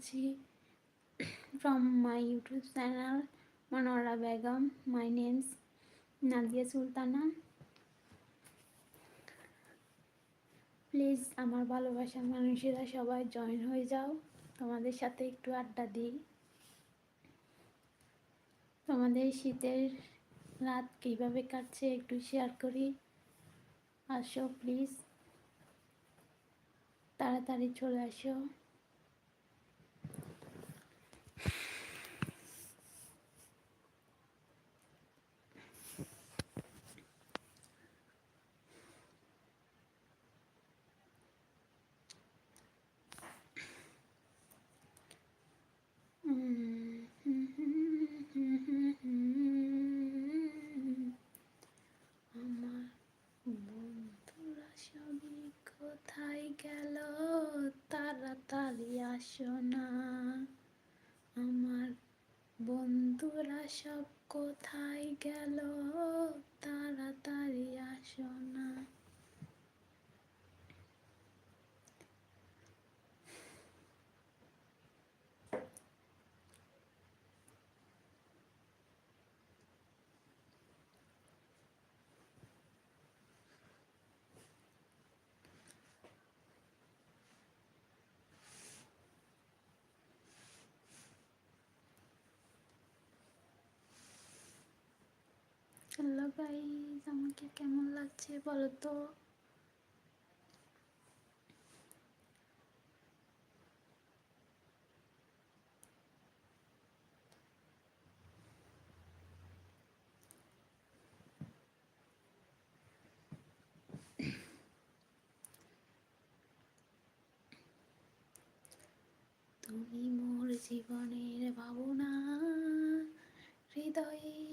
বলছি from my YouTube channel Monowara Begum my name's Nadia Sultana please আমার ভালোবাসার মানুষেরা সবাই জয়েন হয়ে যাও। তোমাদের সাথে একটু আড্ডা দিই। তোমাদের শীতের রাত কীভাবে কাটছে একটু শেয়ার করি। আসো প্লিজ তাড়াতাড়ি চলে আসো আমার বন্ধুরা সবই কোথায় গেল তাড়াতাড়ি আসো না আমার বন্ধুরা সব কোথায় গেল তাড়াতাড়ি আসো না হ্যালো গাইজ আমাকে কেমন লাগছে বলো তো? তুমি মোর জীবনের ভাবনা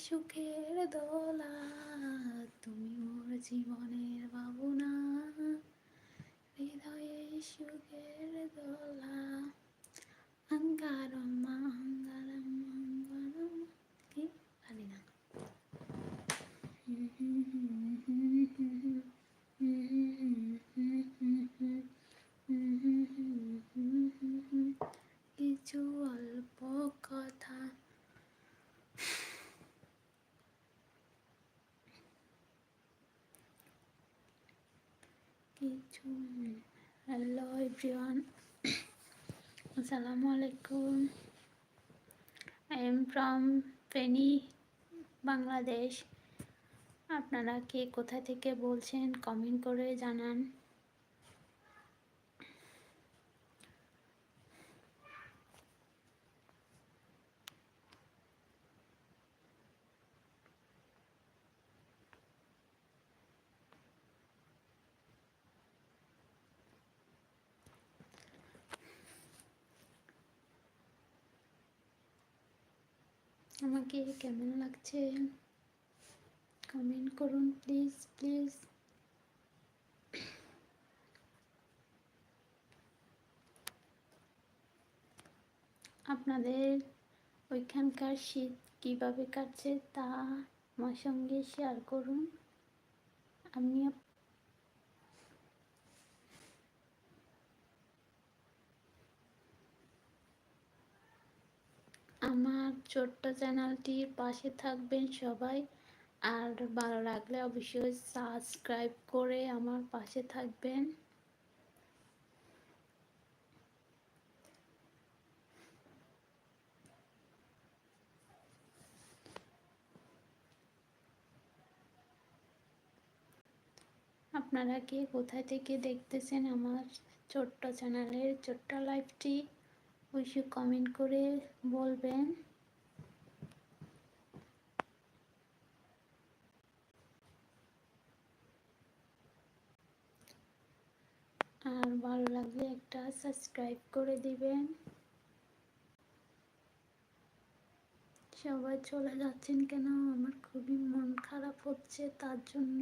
সুখের দোলা তুমি মোর জীবনের ভাবনা হৃদয়ে সুখের দোলা অঙ্গার অঙ্গারম অঙ্গারম কি পারি না কিছু অল্প কথা কিছু হ্যালো এভরিওয়ান আসসালামু আলাইকুম। I am from Feni Bangladesh আপনারা কে কোথা থেকে বলছেন কমেন্ট করে জানান। আমাকে কেমন লাগছে? কমেন্ট করুন প্লিজ প্লিজ আপনাদের ওইখানকার শীত কীভাবে কাটছে তা আমার সঙ্গে শেয়ার করুন। আমি আমার ছোট্ট চ্যানেলটির পাশে থাকবেন সবাই। আর ভালো লাগলে অবশ্যই সাবস্ক্রাইব করে আমার পাশে থাকবেন। আপনারা কে কোথায় থেকে দেখতেছেন আমার ছোট্ট চ্যানেলের, ছোট্ট লাইভটি অবশ্যই কমেন্ট করে বলবেন। আর ভালো লাগলে একটা সাবস্ক্রাইব করে দিবেন। সবাই চলে যাচ্ছেন কেন? আমার খুবই মন খারাপ হচ্ছে তার জন্য।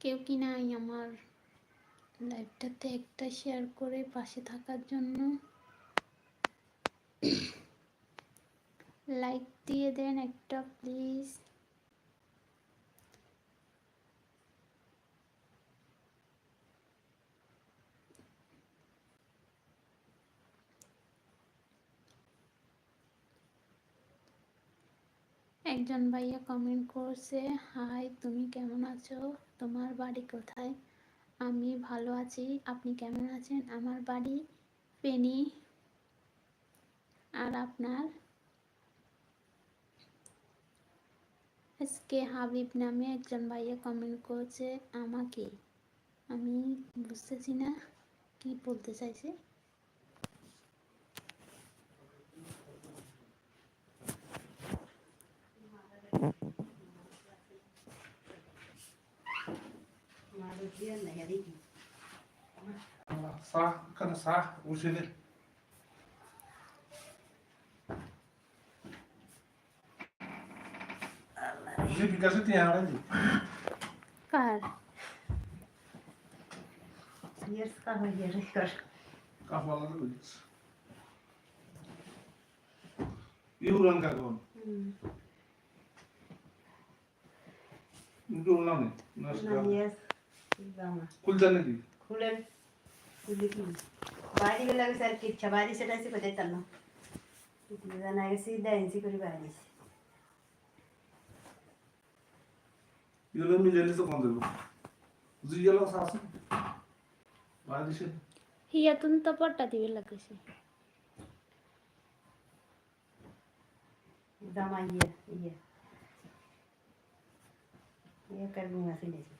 কেউ কি নাই আমার লাইভটাতে একটা শেয়ার করে পাশে থাকার জন্য। লাইক দিয়ে দেন একটা প্লিজ একজন ভাইয়া কমেন্ট করছে হাই তুমি কেমন আছো? তোমার বাড়ি কোথায়? আমি ভালো আছি। আপনি কেমন আছেন? আমার বাড়ি ফেনী। আর আপনার? এসকে হাবিব নামে একজন ভাইয়া কমেন্ট করছে, আমাকে? আমি বুঝতেছি না। কি বলতে চাইছে? صح كان صح وجبل جيبي كاسوتي يا ولدي قهر يرس قهوة يرس قهوة الله يرس يوران كاكون يوران نعم يس years zaman. কুলজান নাকি Kulen kuliki. Bari gala ke sar kichha bari se dasi pade tanno. Diza na gesi da insi kuri bari. ইউলো মিলেলি তো কোন দেবো জিয়ালো সাসু বাদিশে হিয়াতুন তো পট্টা দিবে লাগছে Zaman ye ye. Ye kar bunga se desi. তাহলে তুমি দেশে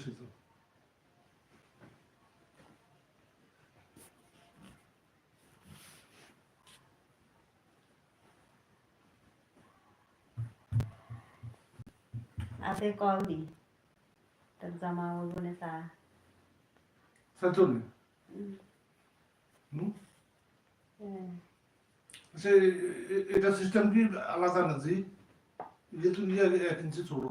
ওষুধ Ate kauli. Tak zama wala sa. সাতনে হুম Eh. সে এটা সিস্টেম কি আলাদা না জি যে তুমি এক ইঞ্চি ছোট